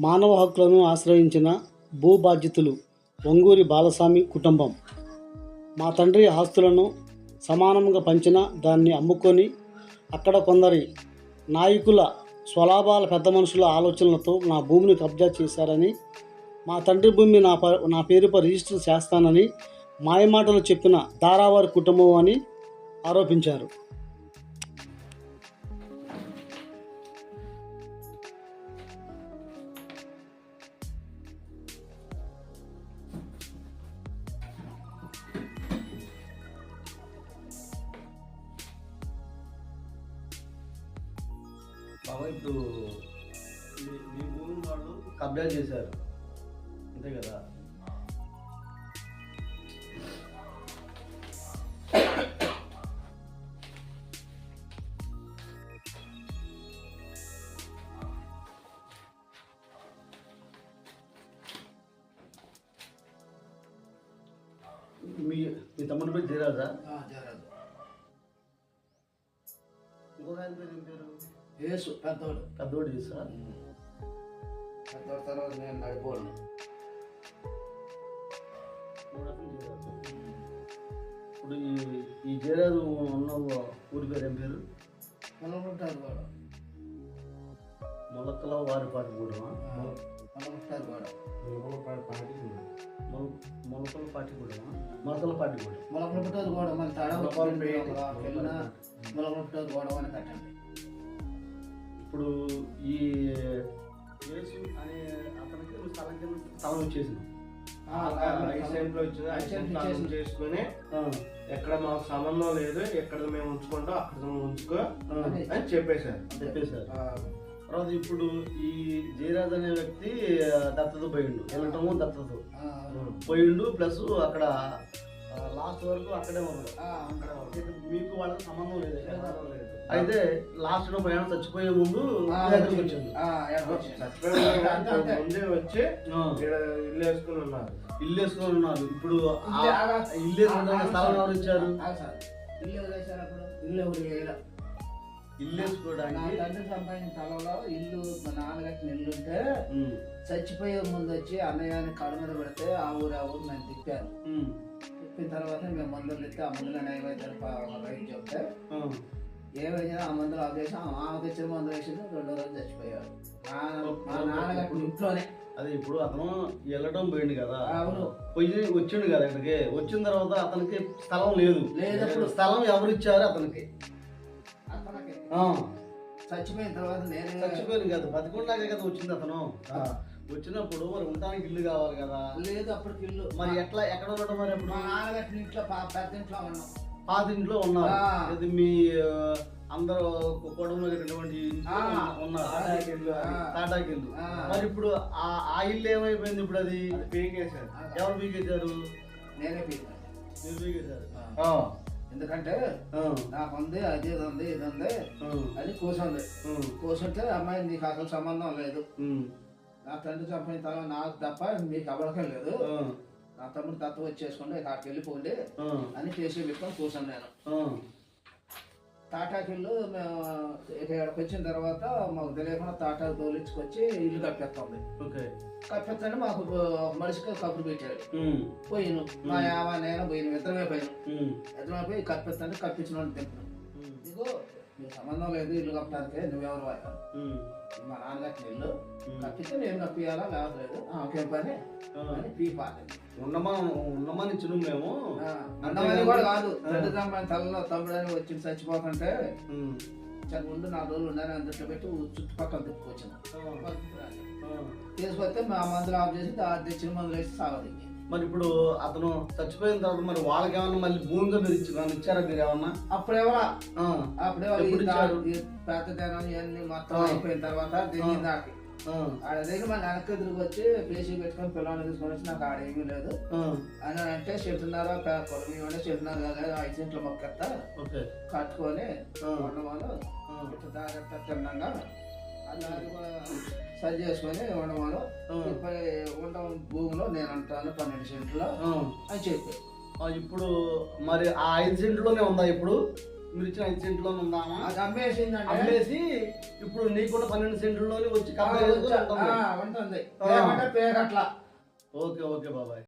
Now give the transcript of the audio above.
మానవ హక్కులను ఆశ్రయించిన భూ బాధ్యతలు వంగూరి బాలస్వామి కుటుంబం. మా తండ్రి ఆస్తులను సమానంగా పంచిన దాన్ని అమ్ముకొని అక్కడ కొందరి నాయకుల స్వలాభాల పెద్ద మనుషుల ఆలోచనలతో నా భూమిని కబ్జా చేశారని మా తండ్రి భూమి నా నా పేరుపై రిజిస్టర్ చేస్తానని మాయమాటలు చెప్పిన దారావారి కుటుంబం అని ఆరోపించారు. బాబా ఇప్పుడు మీ- భూమిని వాళ్ళు కబ్జా చేశారు. అంతే కదా? మీ మీ తమ్ముడి పేరు జయరాజా? జరగదు ఇంకొక ఆయన పేరు ఏం పేరు? యేసు పెద్దోడు. పెద్దోడు చేసా పెద్దోడు తర్వాత నేను నడిపోను. ఇప్పుడు ఈ ఈ జయరాజు ఉన్న ఊరి పేరు ఏం పేరు? పొలముంటారు కూడా మొలకల వారిపాటి కూడా పొలముంటారు కూడా మొలకల పాటి కూడా మొలకల పాటి కూడా మొలకలుంటారు కూడా మన తడ మొలకలు పేటి. వెళ్ళిన మొలకలుంటారు కూడా అని కట్టండి ఇప్పుడు ఈ యేసు అనే అతనికి నువ్వు కింద వచ్చేసింది. చేసుకుని ఎక్కడ మాకు సంబంధం లేదు ఎక్కడ మేము ఉంచుకుంటాం అక్కడ ఉంచుకో అని చెప్పేశారు. చెప్పేశారు. తర్వాత ఇప్పుడు ఈ జయరాజ్ అనే వ్యక్తి దత్తత పోయిండు. వెళ్ళటము దత్తత. పోయిండు ప్లస్ అక్కడ లాస్ట్ వరకు అక్కడే ఉన్నాడు మీకు వాళ్ళకి సంబంధం లేదు. అయితే లాస్ట్లో ప్రయాణం చచ్చిపోయే ముందు దగ్గరికి వచ్చింది ముందే వచ్చి ఇల్లు వేసుకుని ఉన్నారు. ఇల్లు వేసుకొని ఉన్నారు. ఇప్పుడు ఆ ఇల్లు వేసుకోవడానికి స్థలం ఎవరు ఇచ్చారు? ఇల్లు ఎవరు ఇల్లు వేసుకోవడానికి తండ్రి సంపాదించిన తలలో ఇల్లు మా నాన్నగట్టిన ఇల్లు ఉంటే చచ్చిపోయే ముందు వచ్చి అన్నయ్యని కళ్ళ మీద పెడితే ఆ ఊరు ఆ ఊరు నేను తిప్పాను. ఉమ్, తిప్పిన తర్వాత మేము మందులు తెస్తే ఆ మందులు నైవేద్యం రైతు చెప్తే ఆ, ఏమైనా ఆ మందులు ఆఫ్ చేసి ఆమె తెచ్చిన మందులు వేసింది రెండో రోజు చచ్చిపోయాడు మా నాన్నగారి ఇంట్లోనే. అదే ఇప్పుడు అతను వెళ్ళటం పోయింది కదా. అవును. పోయి వచ్చిండు కదా ఇక్కడికి. వచ్చిన తర్వాత అతనికి స్థలం లేదు. లేదు. స్థలం ఎవరు ఇచ్చారు అతనికి? చచ్చిపోయిన తర్వాత నేనే చచ్చిపోయింది కదా. బతికుండాకే కదా వచ్చింది అతను. వచ్చినప్పుడు మరి ఉండటానికి ఇల్లు కావాలి కదా లేదు అప్పటికి ఇల్లు మరి ఎట్లా ఎక్కడ ఉండటం మరి అప్పుడు మా నాన్నగారి ఇంట్లో పెద్ద ఇంట్లో ఉన్నాం పాత ఇంట్లో ఉన్నారు. ఇది మీ అందరూ కుటుంబంలో ఉన్నటువంటి. ఉన్నారు తాటాకి ఇల్లు అది. మరి ఇప్పుడు ఆ ఇల్లు ఏమైపోయింది ఇప్పుడు అది అది పీకేశారు ఎవరు పీకేశారు నేనే పీకాను మీరు పీకేశారు. ఆ. ఎందుకంటే. నాకు ఉంది అది ఇది ఉంది ఇది ఉంది. అది ఆ. కూర్చుంటే అమ్మాయి నీకు అసలు సంబంధం లేదు. నా తండ్రి చంపిన తర్వాత నాకు తప్ప మీకు ఎవరికీ లేదు. నా తమ్ముడు తత్వ వచ్చేసుకోండి అక్కడికి వెళ్ళిపోండి. అని చేసి పెట్టుకొని కూర్చున్నాను నేను ఆ. తాటాకిల్లు మేము ఇక్కడికి వచ్చిన తర్వాత మాకు తెలియకుండా తాటా తోలించుకొచ్చి ఇల్లు ఓకే కట్టేస్తానే మాకు మనిషికి కబురు పెట్టాడు. పోయిను మా యావ నేను పోయిన ఇద్దరమే పోయిను. ఇద్దరమే పోయి కప్పిస్తాను కప్పించిన వాళ్ళు ఉమ్. నీకు సంబంధం లేదు ఇల్లు కట్టడానికి నువ్వెవరు ఉమ్. మా నాన్నగారి ఇల్లు ఉమ్. కప్పిస్తే నేను కప్పియాలా లేవలేదు ఓకే పని. అని పీ పాట ఉండమని ఉండమని ఇచ్చిన మేము అన్నమని కూడా కాదు. పెద్ద తమ్ముడు తలలో తమ్ముడని వచ్చి చచ్చిపోతుంటే ఉమ్. చాలా ముందు నాలుగు రోజులు ఉండాలని అందుట్లో పెట్టి చుట్టుపక్కల తిప్పుకొచ్చాను. తీసుకొస్తే మా మందులు ఆఫ్ చేసి తెచ్చిన మందులు వేసి సాగదు మరి ఇప్పుడు అతను చచ్చిపోయిన తర్వాత మరి వాళ్ళకి ఏమన్నా మళ్ళీ భూమిగా మీరు ఇచ్చి ఏమన్నా ఇచ్చారా మీరు ఏమన్నా అప్పుడేమో ఆ. అప్పుడేమో ఎప్పుడు ఈ దా- ఇచ్చారు? ఈ పెద్దదనం ఇవన్నీ మొత్తం. అయిపోయిన తర్వాత దిగి ఆ. దాకి. ఆడ దగ్గర మన వెనక్కి తిరిగి వచ్చి పేషీ పెట్టుకొని పిల్లల్ని తీసుకొని వచ్చి నాకు ఆడ ఏమీ లేదు. అని అంటే చెప్తున్నారా పొలం ఇవ్వండి చెప్తున్నారు కదా ఐదు సెంట్ల మొక్కెత్త కట్టుకొని. ఉండమాను ఆ. ఇట్లా జాగ్రత్త తిన్నాగా అలా అది కూడా సరి చేసుకొని ఉండమాను. ఆ. ఇప్పుడు ఉండ భూమిలో నేను అంటాను పన్నెండు సెంట్లో. అని చెప్పి. ఇప్పుడు మరి ఆ ఐదు సెంట్లోనే ఉందా ఇప్పుడు? మీరు ఇచ్చిన ఐదు సెంట్లోనే ఉందామా అది అమ్మేసిందంటే? అమ్మేసి ఇప్పుడు నీకున్న పన్నెండు సెంట్లలోనే వచ్చి ఉంటుంది. పేమంటే పేకట్ల. ఓకే ఓకే బాబాయ్.